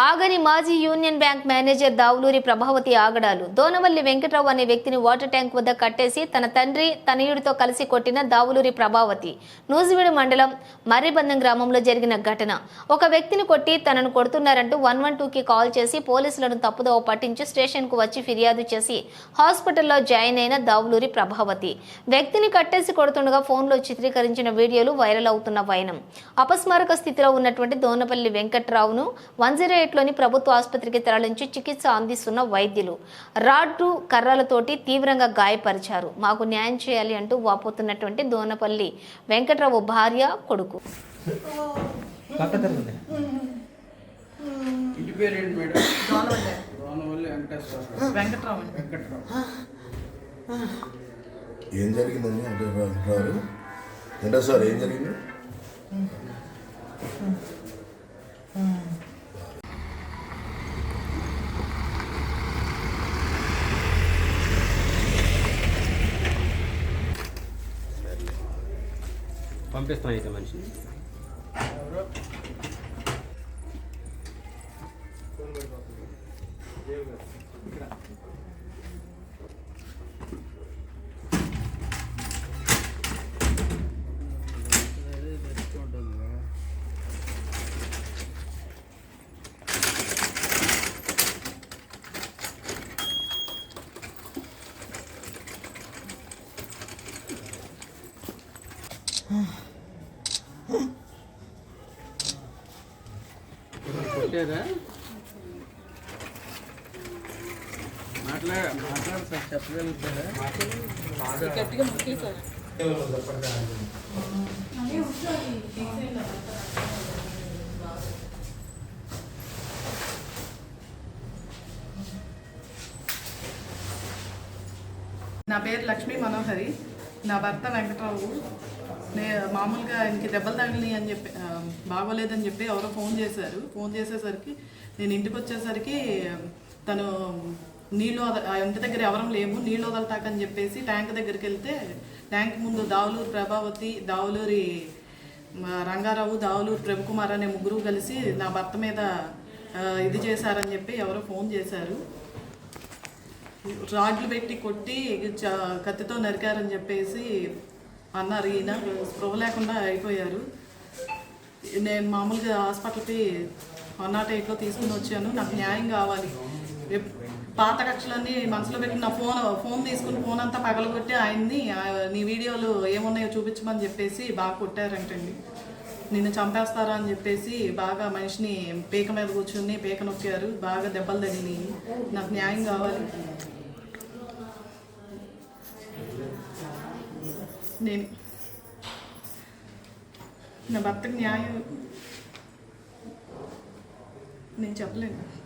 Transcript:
ఆగని మాజీ union bank manager Davuluri Prabhavati ఆగడాలు. దోనవల్లి వెంకట్రావు అనే వ్యక్తిని వాటర్ ట్యాంక్ వద్ద కట్టేసి తన తండ్రి తనయుడితో కలిసి కొట్టిన దావులూరి ప్రభావతి. నూజివీడు మండలం మర్రిబందం గ్రామంలో జరిగిన ఘటన. ఒక వ్యక్తిని కొట్టి తనను కొడుతున్నారంటూ వన్ వన్ టూకి కాల్ చేసి పోలీసులను తప్పుదోవ పట్టించి స్టేషన్కు వచ్చి ఫిర్యాదు చేసి హాస్పిటల్లో జాయిన్ అయిన దావులూరి ప్రభావతి. వ్యక్తిని కట్టేసి కొడుతుండగా ఫోన్లో చిత్రీకరించిన వీడియోలు వైరల్ అవుతున్న వైనం. అపస్మారక స్థితిలో ఉన్నటువంటి దోనపల్లి వెంకట్రావును వన్ జీరో ఎయిట్లోని ప్రభుత్వ ఆసుపత్రికి తరలించి చికిత్స అందిస్తున్న వైద్యులు రాడ్డు కర్రలతోటి తీవ్రంగా గాయపరిచారు. మాకు న్యాయం చేయాలి అంటూ వాపోతున్నటువంటి దోనపల్లి వెంకట్రావు భార్య కొడుకు. ఏం జరిగిందండి? అంటే సార్? ఏం జరిగింది? పంపిస్తాను అయితే మనిషి కొట్టారా మాట్లాడ మాట్లాడు సార్ చెప్పగలుగుతారా? నా పేరు లక్ష్మీ మనోహరి. నా భర్త వెంకట్రావు. మామూలుగా ఆయనకి దెబ్బలు తగిలినాయి అని చెప్పి బాగోలేదని చెప్పి ఎవరో ఫోన్ చేశారు. ఫోన్ చేసేసరికి నేను ఇంటికి వచ్చేసరికి తను నీళ్ళు ఆ ఇంటి దగ్గర ఎవరం లేము నీళ్ళు వదలటాకని చెప్పేసి ట్యాంక్ దగ్గరికి వెళ్తే ట్యాంక్ ముందు దావులూరు ప్రభావతి దావులూరి రంగారావు దావులూరు ప్రభుకుమార్ అనే ముగ్గురు కలిసి నా భర్త మీద ఇది చేశారని చెప్పి ఎవరో ఫోన్ చేశారు. రాడ్లు పెట్టి కొట్టి కత్తితో నరికారని చెప్పేసి అన్నారు ఈయన స్పృహ లేకుండా అయిపోయారు. నేను మామూలుగా హాస్పిటల్కి వన్ నాట్ ఎయిట్లో తీసుకుని వచ్చాను. నాకు న్యాయం కావాలి. పాత కక్షలన్నీ మనసులో పెట్టి నా ఫోన్ ఫోన్ తీసుకుని ఫోన్ అంతా పగలగొట్టి ఆయన్ని నీ వీడియోలు ఏమున్నాయో చూపించమని చెప్పేసి బాగా కొట్టారంటండి. నిన్ను చంపేస్తారా అని చెప్పేసి బాగా మనిషిని పీక మీద కూర్చుని పీక నొక్కారు. బాగా దెబ్బలు తగిలినాయి. నాకు న్యాయం కావాలి. నేను. నా భర్తకు న్యాయం నేను చెప్పలేను.